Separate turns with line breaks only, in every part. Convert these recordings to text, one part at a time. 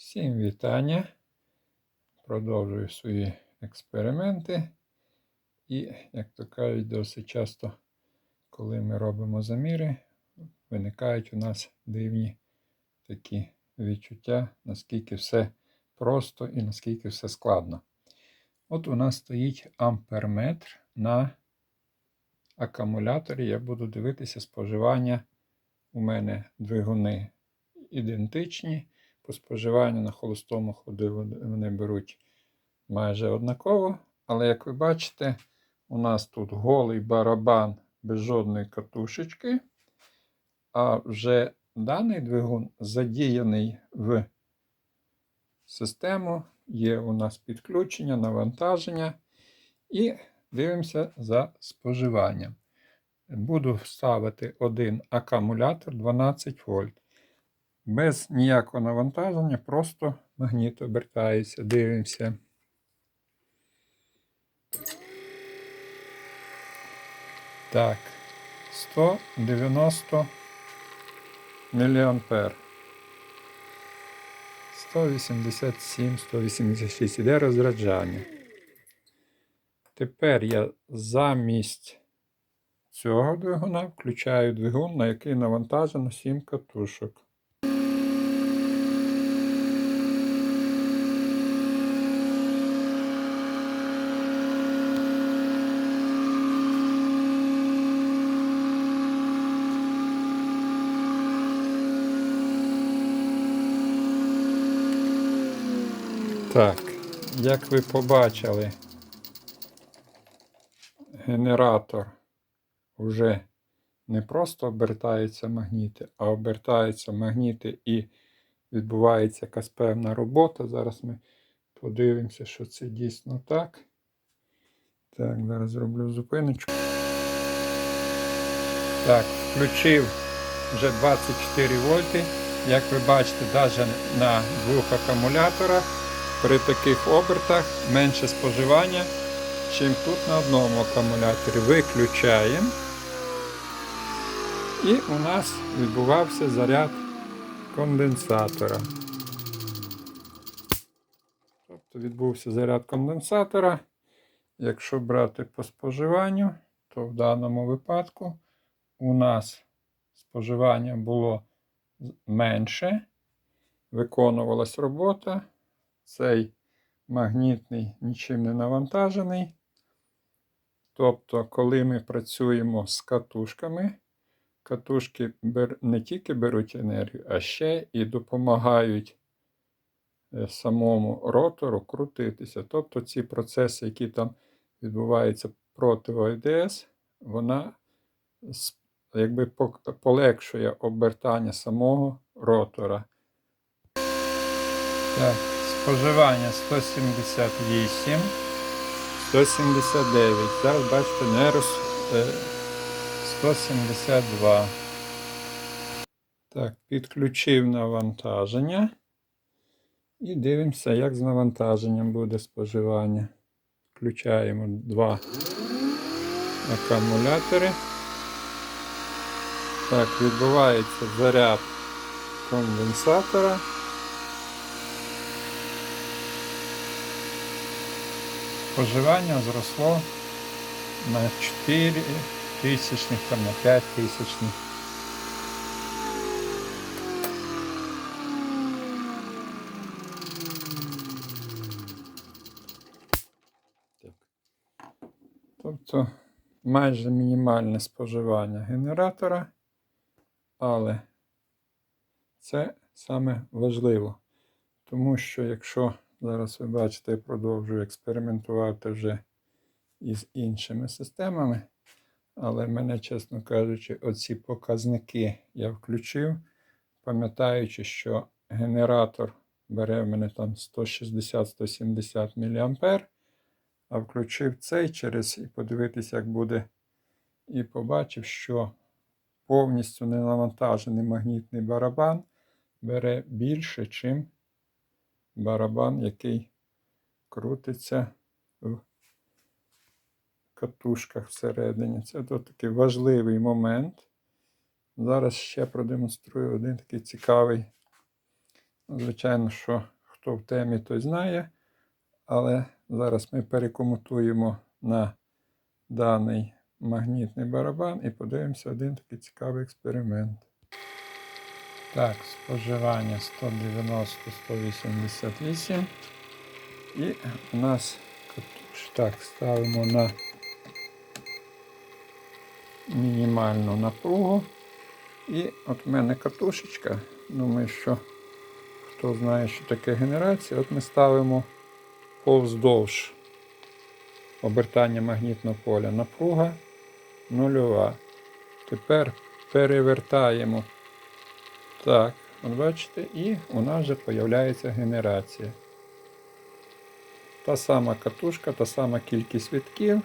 Всім вітання. Продовжую свої експерименти. І, як то кажуть, досить часто, коли ми робимо заміри, виникають у нас дивні такі відчуття, наскільки все просто і наскільки все складно. От у нас стоїть амперметр на акумуляторі. Я буду дивитися споживання. У мене двигуни ідентичні. По споживанню на холостому ходу вони беруть майже однаково. Але, як ви бачите, у нас тут голий барабан без жодної катушечки. А вже даний двигун задіяний в систему. Є у нас підключення, навантаження. І дивимося за споживанням. Буду ставити один акумулятор 12 вольт. Без ніякого навантаження, просто магніт обертається. Дивимося. Так, 190 мА. 187, 186. Іде розряджання. Тепер я замість цього двигуна включаю двигун, на який навантажено 7 катушок. Так, як ви побачили, генератор вже не просто обертаються магніти, а обертаються магніти і відбувається якась певна робота. Зараз ми подивимося, що це дійсно так. Так, зараз зроблю зупиночку. Так, включив вже 24 вольти. Як ви бачите, навіть на двох акумуляторах при таких обертах менше споживання, чим тут на одному акумуляторі. Виключаємо. І у нас відбувався заряд конденсатора. Тобто відбувся заряд конденсатора. Якщо брати по споживанню, то в даному випадку у нас споживання було менше, виконувалась робота. Цей магнітний нічим не навантажений. Тобто, коли ми працюємо з катушками, катушки не тільки беруть енергію, а ще і допомагають самому ротору крутитися. Тобто ці процеси, які там відбуваються проти ОДС, вона якби полегшує обертання самого ротора. Так, споживання 178, 179. Зараз бачите, нерус 172. Так, підключив навантаження. І дивимося, як з навантаженням буде споживання. Включаємо два акумулятори. Так, відбувається заряд конденсатора. Споживання зросло на 4 тисячних, там на 5 тисячних. Тобто майже мінімальне споживання генератора, але це саме важливо, тому що якщо зараз ви бачите, я продовжую експериментувати вже із іншими системами, але мене, чесно кажучи, оці показники я включив, пам'ятаючи, що генератор бере в мене там 160-170 мА. А включив цей через і подивитися, як буде. І побачив, що повністю ненавантажений магнітний барабан бере більше, чим барабан, який крутиться в катушках всередині. Це такий важливий момент. Зараз ще продемонструю один такий цікавий Звичайно, що хто в темі, той знає. Але зараз ми перекомутуємо на даний магнітний барабан і подивимося один такий цікавий експеримент. Так, споживання 190-188. І у нас так, ставимо на мінімальну напругу. І от в мене катушечка. Думаю, що хто знає, що таке генерація, от ми ставимо повздовж обертання магнітного поля. Напруга нульова. Тепер перевертаємо. Так, от бачите, і у нас вже з'являється генерація. Та сама катушка, та сама кількість витків,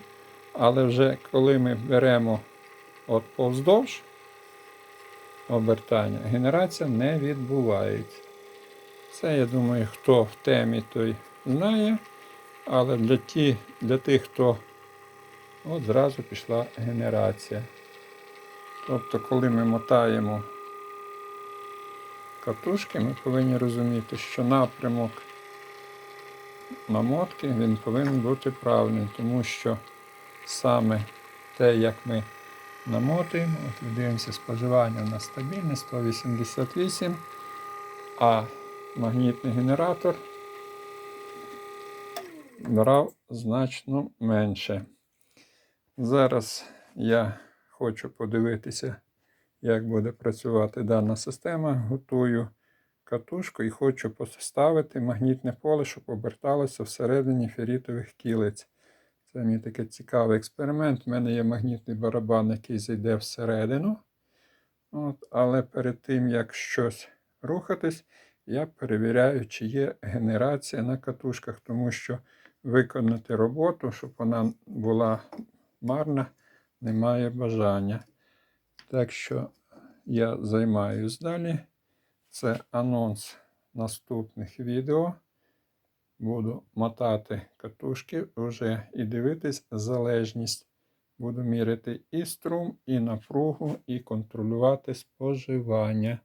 але вже коли ми беремо от повздовж обертання, генерація не відбувається. Це, я думаю, хто в темі, той знає. Але для, ті, для тих, хто от зразу пішла генерація. Тобто, коли ми мотаємо катушки, ми повинні розуміти, що напрямок намотки він повинен бути правильним, тому що саме те, як ми намотуємо, от дивимося, споживання у нас стабільне 188, а магнітний генератор брав значно менше. Зараз я хочу подивитися, як буде працювати дана система. Готую катушку і хочу поставити магнітне поле, щоб оберталося всередині ферітових кілиць. Це мій такий цікавий експеримент. У мене є магнітний барабан, який зайде всередину. От, але перед тим, як щось рухатись, я перевіряю, чи є генерація на катушках, тому що виконати роботу, щоб вона була марна, немає бажання. Так що я займаюсь далі. Це анонс наступних відео. Буду мотати катушки вже і дивитись залежність. Буду міряти і струм, і напругу, і контролювати споживання.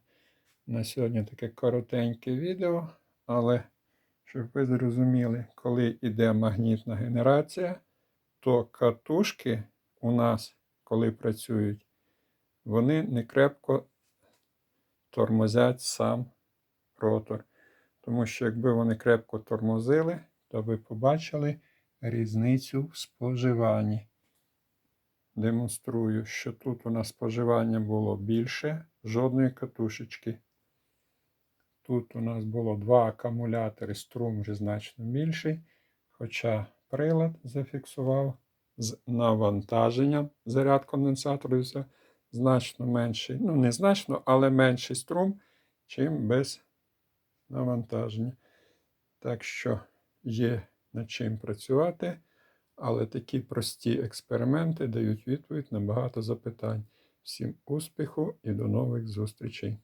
На сьогодні таке коротеньке відео, але щоб ви зрозуміли, коли йде магнітна генерація, то катушки у нас, коли працюють, вони не крепко тормозять сам ротор. Тому що якби вони крепко тормозили, то ви побачили різницю в споживанні. Демонструю, що тут у нас споживання було більше жодної катушечки. Тут у нас було два акумулятори, струм вже значно більший. Хоча прилад зафіксував з навантаженням заряд конденсатору за- значно менший. Ну, не значно, але менший струм, чим без навантаження. Так що є над чим працювати, але такі прості експерименти дають відповідь на багато запитань. Всім успіху і до нових зустрічей!